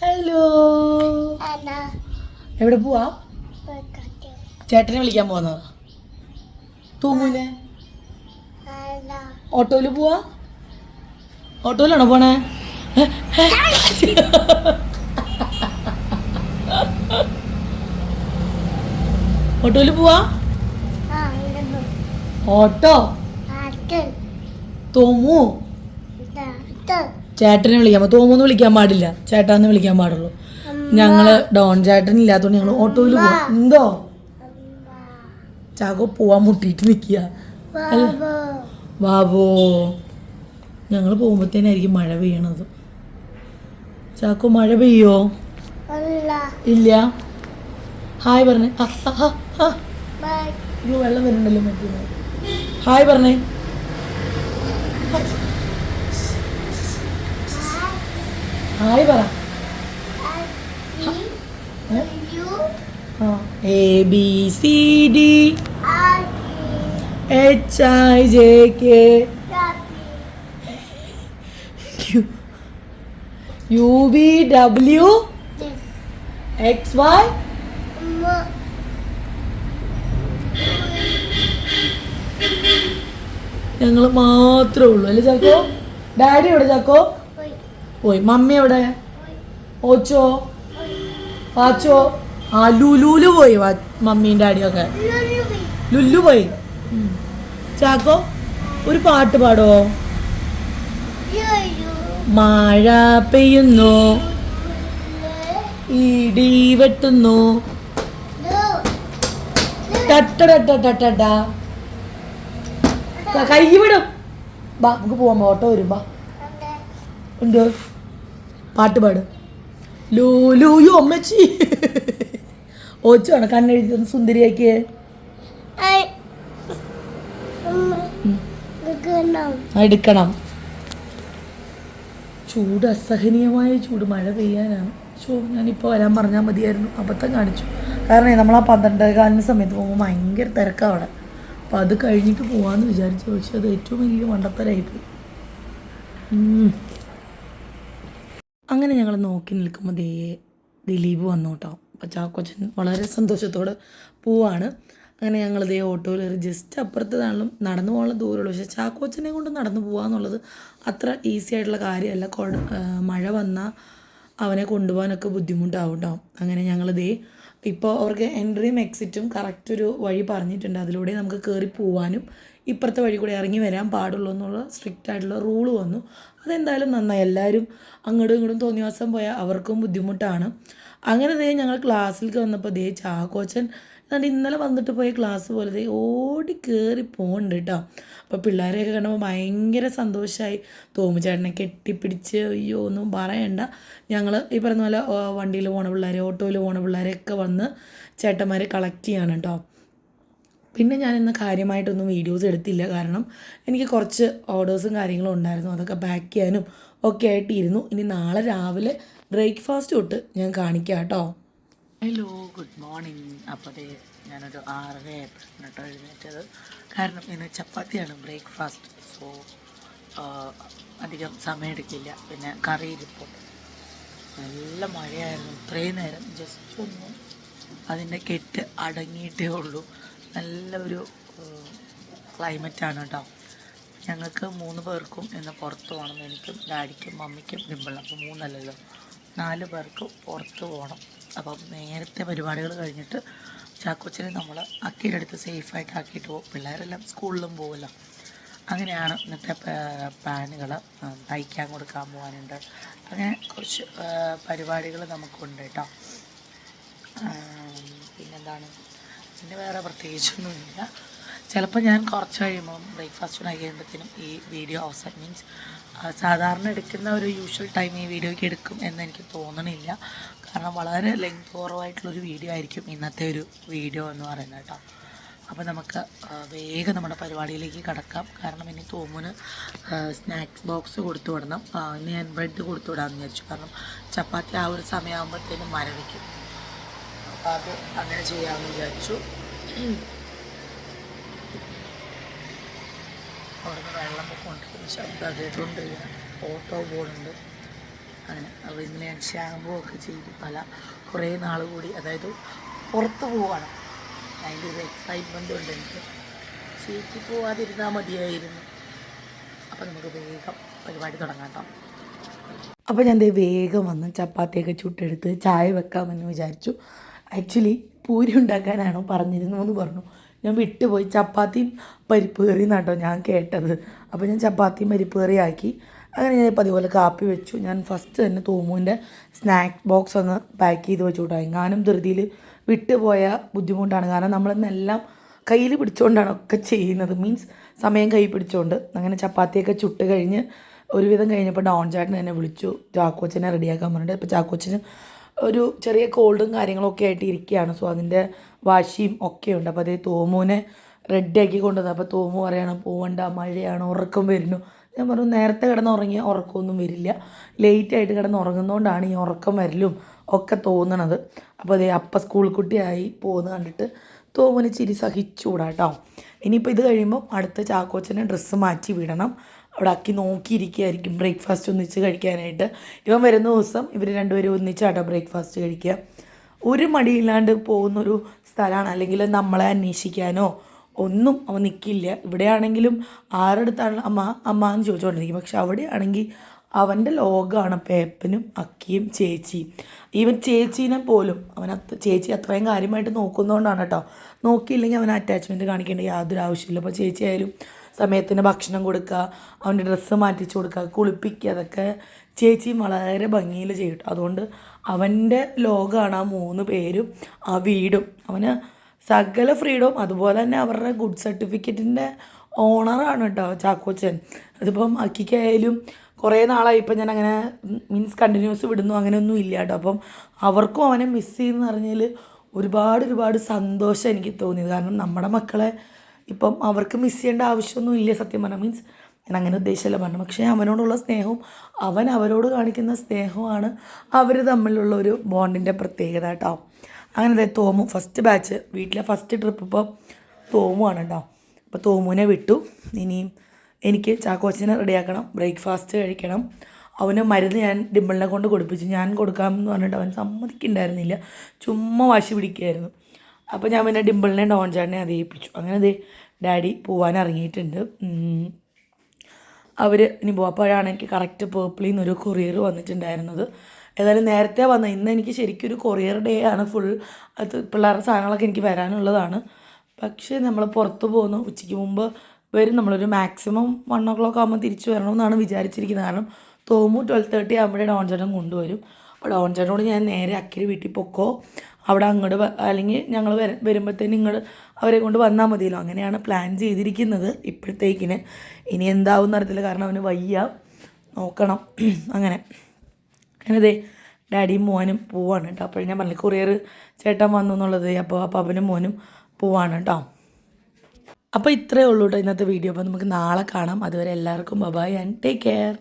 Hello എവിടെ പോവാ? ചേട്ടനെ വിളിക്കാൻ പോകുന്നതാ തൂങ്ങൂലെ? ഓട്ടോയിൽ പോവാ? ഓട്ടോയിലാണോ പോണേ? ഓട്ടോയിൽ പോവാ? ഓട്ടോ? തോമു ചേട്ടനെ വിളിക്കാൻ തോമൂന്ന് വിളിക്കാൻ പാടില്ല. ചേട്ടാന്ന് വിളിക്കാൻ പാടുള്ളൂ. ഞങ്ങൾ ഡോൺ ചേട്ടൻ ഇല്ലാത്തോണ്ട് ഞങ്ങൾ ഓട്ടോയിൽ പോവാ. എന്തോ? ചാക്കോ പോവാൻ മുട്ടിയിട്ട് നിക്കുക ബാബോ ഞങ്ങൾ പോകുമ്പോഴത്തേനായിരിക്കും മഴ പെയ്യണത്. ചാക്കോ മഴ പെയ്യോ? ഇല്ല. ഹായ് പറഞ്ഞേ. വെള്ളം വരുന്നുണ്ടല്ലോ മറ്റേ. ഹായ് പറഞ്ഞേ. ഹായ് പറ. A B C D H I J K U V W X Y ഞങ്ങൾ മാത്രമേ ഉള്ളൂ. അല്ലേ ചാക്കോ? ഡാഡി എവിടെ ചാക്കോ? പോയി. മമ്മി എവിടെ? ഓച്ചോ? വാച്ചോ? ആ ലുലുലു പോയി വാ- ഡാഡിയൊക്കെ ഡാഡിയും ലുല്ലു പോയി. ചാക്കോ ഒരു പാട്ട് പാടോ മഴ പെയ്യുന്നു. ഇടി വെട്ടുന്നു. കൈ വിടും. ബാ നമുക്ക് പോവാം ഓട്ടോ വരും ബാ. ഉണ്ട്. പാട്ട് പാട്. ലൂലൂയോ അമ്മച്ചി. ഓച്ചാണ് കണ്ണെഴുതി സുന്ദരിയാക്കിയേ. എടുക്കണം. ചൂട് അസഹനീയമായ ചൂട്. മഴ പെയ്യാനാണ്. ചോ ഞാനിപ്പോൾ വരാൻ പറഞ്ഞാൽ മതിയായിരുന്നു. അബദ്ധം കാണിച്ചു. കാരണം നമ്മൾ ആ പന്ത്രണ്ട് കാലിന് സമയത്ത് പോകുമ്പോൾ ഭയങ്കര തിരക്കാണ് അവിടെ. അപ്പോൾ അത് കഴിഞ്ഞിട്ട് പോകാമെന്ന് വിചാരിച്ചു. പക്ഷെ അത് ഏറ്റവും വലിയ മണ്ടത്തരായിപ്പോയി. അങ്ങനെ ഞങ്ങൾ നോക്കി നിൽക്കുമ്പോൾ ദേ ദിലീപ് വന്നു കേട്ടോ. അപ്പോൾ ചാക്കോച്ചൻ വളരെ സന്തോഷത്തോടെ പോവാണ്. അങ്ങനെ ഞങ്ങൾ ദേ ഓട്ടോയിൽ കയറി ജസ്റ്റ് അപ്പുറത്തതാണെങ്കിലും നടന്നു പോകാനുള്ള ദൂരമുള്ളൂ. പക്ഷേ ചാക്കോച്ചനെ കൊണ്ട് നടന്നു പോകാന്നുള്ളത് അത്ര ഈസി ആയിട്ടുള്ള കാര്യമല്ല. മഴ വന്നാൽ അവനെ കൊണ്ടുപോകാനൊക്കെ ബുദ്ധിമുട്ടാവും കേട്ടോ അങ്ങനെ ഞങ്ങൾ ദേ ഇപ്പോൾ അവർക്ക് എൻട്രിയും എക്സിറ്റും കറക്റ്റ് ഒരു വഴി പറഞ്ഞിട്ടുണ്ട്. അതിലൂടെ നമുക്ക് കയറി പോവാനും ഇപ്പുറത്തെ വഴി കൂടെ ഇറങ്ങി വരാൻ പാടുള്ളൂ എന്നുള്ള സ്ട്രിക്റ്റ് ആയിട്ടുള്ള റൂൾ വന്നു. അതെന്തായാലും നന്നായി. എല്ലാവരും അങ്ങോട്ടും ഇങ്ങോട്ടും തോന്നിവാസം പോയാൽ അവർക്കും ബുദ്ധിമുട്ടാണ്. അങ്ങനെ ദേ ഞങ്ങൾ ക്ലാസ്സിലേക്ക് വന്നപ്പോൾ ദേ ചാക്കോച്ചൻ എന്നിട്ട് ഇന്നലെ വന്നിട്ട് പോയ ക്ലാസ് പോലെ ദേ ഓടി കയറി പോകുന്നുണ്ട് കേട്ടോ അപ്പോൾ പിള്ളേരെയൊക്കെ കണ്ടപ്പോൾ ഭയങ്കര സന്തോഷമായി തോമുചേട്ടനെ കെട്ടിപ്പിടിച്ച് അയ്യോ ഒന്നും പറയണ്ട. ഞങ്ങൾ ഈ പറഞ്ഞ പോലെ വണ്ടിയിൽ പോണ പിള്ളേർ ഓട്ടോയിൽ പോണ പിള്ളേരെയൊക്കെ വന്ന് ചേട്ടന്മാരെ കളക്ട് ചെയ്യാണ് കേട്ടോ പിന്നെ ഞാൻ ഇന്ന് കാര്യമായിട്ടൊന്നും വീഡിയോസ് എടുത്തില്ല. കാരണം എനിക്ക് കുറച്ച് ഓർഡേഴ്സും കാര്യങ്ങളും ഉണ്ടായിരുന്നു. അതൊക്കെ പാക്ക് ചെയ്യാനും ഒക്കെ ആയിട്ടിരുന്നു. ഇനി നാളെ രാവിലെ ബ്രേക്ക്ഫാസ്റ്റ് തൊട്ട് ഞാൻ കാണിക്കാം കേട്ടോ. ഹലോ ഗുഡ് മോർണിംഗ് അപ്പോൾ ദേ ഞാനൊരു ആറര ആയപ്പോഴാണ് എഴുന്നേറ്റത്. കാരണം ഇന്ന് ചപ്പാത്തിയാണ് ബ്രേക്ക്ഫാസ്റ്റ്. സോ അധികം സമയമെടുക്കില്ല പിന്നെ കറി ഇരിപ്പോൾ നല്ല മഴയായിരുന്നു. ഇത്രയും നേരം ജസ്റ്റ് ഒന്ന് അതിന്റെ കെട്ട് അടങ്ങിയിട്ടേ ഉള്ളൂ. നല്ല ഒരു ആണ് കേട്ടോ ഞങ്ങൾക്ക് മൂന്ന് പേർക്കും ഇന്ന് പുറത്ത് പോകണം. എനിക്കും ഡാഡിക്കും മമ്മിക്കും പിമ്പിളും. അപ്പോൾ മൂന്നല്ലല്ലോ. നാല് പേർക്ക് പുറത്ത് പോകണം. അപ്പം നേരത്തെ പരിപാടികൾ കഴിഞ്ഞിട്ട് ചാക്കോച്ചനെ നമ്മൾ അക്കിയുടെ അടുത്ത് സേഫായിട്ട് ആക്കിയിട്ട് പോകും പിള്ളേരെല്ലാം സ്കൂളിലും പോകുമല്ലോ അങ്ങനെയാണ് ഇന്നത്തെ പ്ലാനുകൾ തയ്ക്കാൻ കൊടുക്കാൻ പോകാനുണ്ട്. അങ്ങനെ കുറച്ച് പരിപാടികൾ നമുക്കുണ്ട് കേട്ടോ പിന്നെന്താണ്? പിന്നെ വേറെ പ്രത്യേകിച്ചൊന്നുമില്ല. ചിലപ്പോൾ ഞാൻ കുറച്ച് കഴിയുമ്പോൾ ബ്രേക്ക്ഫാസ്റ്റ് കഴിയുമ്പോഴത്തേനും ഈ വീഡിയോ അവസാനം മീൻസ് സാധാരണ എടുക്കുന്ന ഒരു യൂഷ്വൽ ടൈം ഈ വീഡിയോയ്ക്ക് എടുക്കും എന്ന് എനിക്ക് തോന്നണില്ല. കാരണം വളരെ ലെങ്ത് കുറവായിട്ടുള്ളൊരു വീഡിയോ ആയിരിക്കും ഇന്നത്തെ ഒരു വീഡിയോ എന്ന് പറയുന്നത് കേട്ടോ. അപ്പോൾ നമുക്ക് വേഗം നമ്മുടെ പരിപാടിയിലേക്ക് കടക്കാം. കാരണം ഇനി തോമുന് സ്നാക്സ് ബോക്സ് കൊടുത്തു വിടണം. ഇനി ഞാൻ ബ്രെഡ് കൊടുത്തു വിടാമെന്ന് വിചാരിച്ചു. കാരണം ചപ്പാത്തി ആ ഒരു സമയമാകുമ്പോഴത്തേനും മരവിക്കും. അപ്പോൾ അത് അങ്ങനെ ചെയ്യാമെന്ന് വിചാരിച്ചു. അവിടുന്ന് വെള്ളം കൊണ്ടിരിക്കുന്ന ശബ്ദം കേട്ടുകൊണ്ട് ഓട്ടോ ബോർഡുണ്ട്. അങ്ങനെ. അപ്പോൾ ഇന്ന് ഞാൻ ഷാമ്പൂ ഒക്കെ ചെയ്ത്. പല കുറേ നാൾ കൂടി അതായത് പുറത്ത് പോവാണ്. അതിന്റെ ഒരു എക്സൈറ്റ്മെന്റ് ഉണ്ട് എനിക്ക്. ചേച്ചി പോവാതിരുന്നാൽ മതിയായിരുന്നു. അപ്പോൾ നമുക്ക് വേഗം പരിപാടി തുടങ്ങാം കേട്ടോ. അപ്പോൾ ഞാൻ വേഗം വന്ന് ചപ്പാത്തിയൊക്കെ ചുട്ടെടുത്ത് ചായ വെക്കാമെന്ന് വിചാരിച്ചു. ആക്ച്വലി പൂരി ഉണ്ടാക്കാനാണോ പറഞ്ഞിരുന്നു എന്ന് പറഞ്ഞു. ഞാൻ വിട്ടുപോയി. ചപ്പാത്തിയും പരിപ്പ് കറിയും കേട്ടോ ഞാൻ കേട്ടത്. അപ്പോൾ ഞാൻ ചപ്പാത്തിയും പരിപ്പ് കറി ആക്കി. അങ്ങനെ ഞാൻ ഇപ്പോൾ അതുപോലെ കാപ്പി വെച്ചു. ഞാൻ ഫസ്റ്റ് തന്നെ തോമുവിന്റെ സ്നാക്ക് ബോക്സ് ഒന്ന് പാക്ക് ചെയ്ത് വെച്ചു കേട്ടോ എങ്ങാനും ധൃതിയിൽ വിട്ടുപോയ ബുദ്ധിമുട്ടാണ്. കാരണം നമ്മളിന്നെല്ലാം കയ്യിൽ പിടിച്ചുകൊണ്ടാണ് ഒക്കെ ചെയ്യുന്നത്. മീൻസ് സമയം കൈ പിടിച്ചുകൊണ്ട് അങ്ങനെ ചപ്പാത്തിയൊക്കെ ചുട്ട് കഴിഞ്ഞ് ഒരുവിധം കഴിഞ്ഞപ്പോൾ ഡോൺ ചാട്ടൻ എന്നെ വിളിച്ചു. ചാക്കോച്ചനെ റെഡിയാക്കാൻ പറഞ്ഞിട്ട്. ഇപ്പോൾ ചാക്കോച്ചന് ഒരു ചെറിയ കോൾഡും കാര്യങ്ങളൊക്കെ ആയിട്ട് ഇരിക്കുകയാണ് സോ അതിന്റെ വാശിയും ഒക്കെ ഉണ്ട് അപ്പോൾ അതേ തോമുവിനെ റെഡിയാക്കി കൊണ്ടുവന്നു. അപ്പോൾ തോമു പറയണം പോവണ്ട മഴയാണ് ഉറക്കം വരുന്നു. ഞാൻ പറഞ്ഞു നേരത്തെ കിടന്ന് ഉറക്കമൊന്നും വരില്ല. ലേറ്റായിട്ട് കിടന്ന് ഉറങ്ങുന്നതുകൊണ്ടാണ് ഈ ഉറക്കം വരലും ഒക്കെ തോന്നണത്. അപ്പോൾ അതേ അപ്പ സ്കൂൾ കുട്ടിയായി പോകുന്നത് കണ്ടിട്ട് തോമുവിനെ ചിരി സഹിച്ചുകൂടാ കേട്ടോ ഇനിയിപ്പോൾ ഇത് കഴിയുമ്പോൾ അടുത്ത ചാക്കോച്ചനെ ഡ്രസ്സ് മാറ്റി വിടണം. അവിടെ ആക്കി നോക്കിയിരിക്കുകയായിരിക്കും ബ്രേക്ക്ഫാസ്റ്റ് ഒന്നിച്ച് കഴിക്കാനായിട്ട്. ഇവൻ വരുന്ന ദിവസം ഇവർ രണ്ടുപേരും ഒന്നിച്ചാട്ടോ ബ്രേക്ക്ഫാസ്റ്റ് കഴിക്കുക. ഒരു മടിയില്ലാണ്ട് പോകുന്നൊരു സ്ഥലമാണ്. അല്ലെങ്കിൽ നമ്മളെ അന്വേഷിക്കാനോ ഒന്നും അവൻ നിൽക്കില്ല ഇവിടെയാണെങ്കിലും ആരടുത്താണ് അമ്മ അമ്മ എന്ന് ചോദിച്ചുകൊണ്ടിരിക്കും. പക്ഷെ അവിടെയാണെങ്കിൽ അവന്റെ ലോകമാണ്. പേപ്പനും അക്കിയും ചേച്ചിയും. ഈവൻ ചേച്ചീനെ പോലും അവൻ ചേച്ചി അത്രയും കാര്യമായിട്ട് നോക്കുന്നതുകൊണ്ടാണ് കേട്ടോ. നോക്കിയില്ലെങ്കിൽ അവൻ അറ്റാച്ച്മെന്റ് കാണിക്കേണ്ട യാതൊരു ആവശ്യമില്ല അപ്പോൾ ചേച്ചി ആയാലും സമയത്തിന് ഭക്ഷണം കൊടുക്കുക അവന്റെ ഡ്രസ്സ് മാറ്റിച്ച് കൊടുക്കുക കുളിപ്പിക്കുക അതൊക്കെ ചേച്ചി വളരെ ഭംഗിയിൽ ചെയ്യും. അതുകൊണ്ട് അവന്റെ ലോകമാണ് ആ മൂന്ന് പേരും ആ വീടും. അവന് സകല ഫ്രീഡവും അതുപോലെ തന്നെ അവരുടെ ഗുഡ് സർട്ടിഫിക്കറ്റിന്റെ ഓണറാണ് കേട്ടോ ചാക്കോച്ചൻ. അതിപ്പം അക്കിക്കായാലും കുറേ നാളായി ഇപ്പം ഞാൻ അങ്ങനെ മീൻസ് കണ്ടിന്യൂസ് വിടുന്നു അങ്ങനെയൊന്നും ഇല്ല കേട്ടോ. അപ്പം അവർക്കും അവനെ മിസ് ചെയ്യുന്ന പറഞ്ഞാൽ ഒരുപാട് ഒരുപാട് സന്തോഷം എനിക്ക് തോന്നിയത്. കാരണം നമ്മുടെ മക്കളെ ഇപ്പം അവർക്ക് മിസ് ചെയ്യേണ്ട ആവശ്യമൊന്നും ഇല്ല സത്യം പറഞ്ഞാൽ മീൻസ് ഞാൻ അങ്ങനെ ഉദ്ദേശിച്ചല്ല പറഞ്ഞു പക്ഷേ അവനോടുള്ള സ്നേഹവും അവൻ അവരോട് കാണിക്കുന്ന സ്നേഹമാണ് അവർ തമ്മിലുള്ള ഒരു ബോണ്ടിന്റെ പ്രത്യേകത കേട്ടോ അങ്ങനെ ദേ തോമു ഫസ്റ്റ് ബാച്ച് വീട്ടിലെ ഫസ്റ്റ് ട്രിപ്പ് ഇപ്പോൾ തോമുവാണ് കേട്ടോ അപ്പോൾ തോമുവിനെ വിട്ടു. ഇനിയും എനിക്ക് ചാക്കോച്ചനെ റെഡിയാക്കണം ബ്രേക്ക്ഫാസ്റ്റ് കഴിക്കണം. അവന് മരുന്ന് ഞാൻ ഡിമ്പിളിനെ കൊണ്ട് കൊടുപ്പിച്ചു. ഞാൻ കൊടുക്കാമെന്ന് പറഞ്ഞിട്ട് അവൻ സമ്മതിക്കുന്നുണ്ടായിരുന്നില്ല. ചുമ്മാ വാശി പിടിക്കുകയായിരുന്നു അപ്പോൾ ഞാൻ പിന്നെ ഡിമ്പിളിനെ ഡോൺ ചാടിനെ ഏൽപ്പിച്ചു. അങ്ങനെ അതേ ഡാഡി പോവാൻ ഇറങ്ങിയിട്ടുണ്ട്. അവർ ഇനി പോയപ്പോഴാണ് എനിക്ക് കറക്റ്റ് പേർപ്പിളിൽ നിന്നൊരു കൊറിയർ വന്നിട്ടുണ്ടായിരുന്നത്. ഏതായാലും നേരത്തെ വന്ന ഇന്ന് എനിക്ക് ശരിക്കും ഒരു കൊറിയർ ഡേ ആണ് ഫുൾ അത് പിള്ളേരുടെ സാധനങ്ങളൊക്കെ എനിക്ക് വരാനുള്ളതാണ്. പക്ഷേ നമ്മൾ പുറത്ത് പോകുന്നു ഉച്ചയ്ക്ക് മുമ്പ് വരും. നമ്മളൊരു മാക്സിമം വൺ ഓ ക്ലോക്ക് ആകുമ്പോൾ തിരിച്ചു വരണമെന്നാണ് വിചാരിച്ചിരിക്കുന്നത്. കാരണം തോമു ട്വൽവ് തേർട്ടി ആകുമ്പോഴേ ഡോൺ ചേട്ടൻ കൊണ്ടുവരും. അപ്പോൾ ഡോൺ ചേട്ടനോട് ഞാൻ നേരെ അക്കിരി വീട്ടിൽ പൊക്കോ. അവിടെ അങ്ങോട്ട് അല്ലെങ്കിൽ ഞങ്ങൾ വര വരുമ്പോഴത്തേന് നിങ്ങൾ അവരെ കൊണ്ട് വന്നാൽ മതിയല്ലോ. അങ്ങനെയാണ് പ്ലാൻ ചെയ്തിരിക്കുന്നത് ഇപ്പോഴത്തേക്കിന്. ഇനി എന്താവും നടത്തില്ല കാരണം അവന് വയ്യ. നോക്കണം. അങ്ങനെ. അങ്ങനെ ഡാഡിയും മോനും പോവാണ് കേട്ടോ. അപ്പോൾ ഞാൻ പറഞ്ഞു കൊറിയർ ചേട്ടൻ വന്നു എന്നുള്ളത്. അപ്പോൾ അപ്പോൾ അവനും മോനും പോവാണ് കേട്ടോ. അപ്പോൾ ഇത്രയേ ഉള്ളൂ കേട്ടോ ഇന്നത്തെ വീഡിയോ അപ്പോൾ നമുക്ക് നാളെ കാണാം. അതുവരെ എല്ലാവർക്കും ബബായ് ആൻഡ് ടേക്ക് കെയർ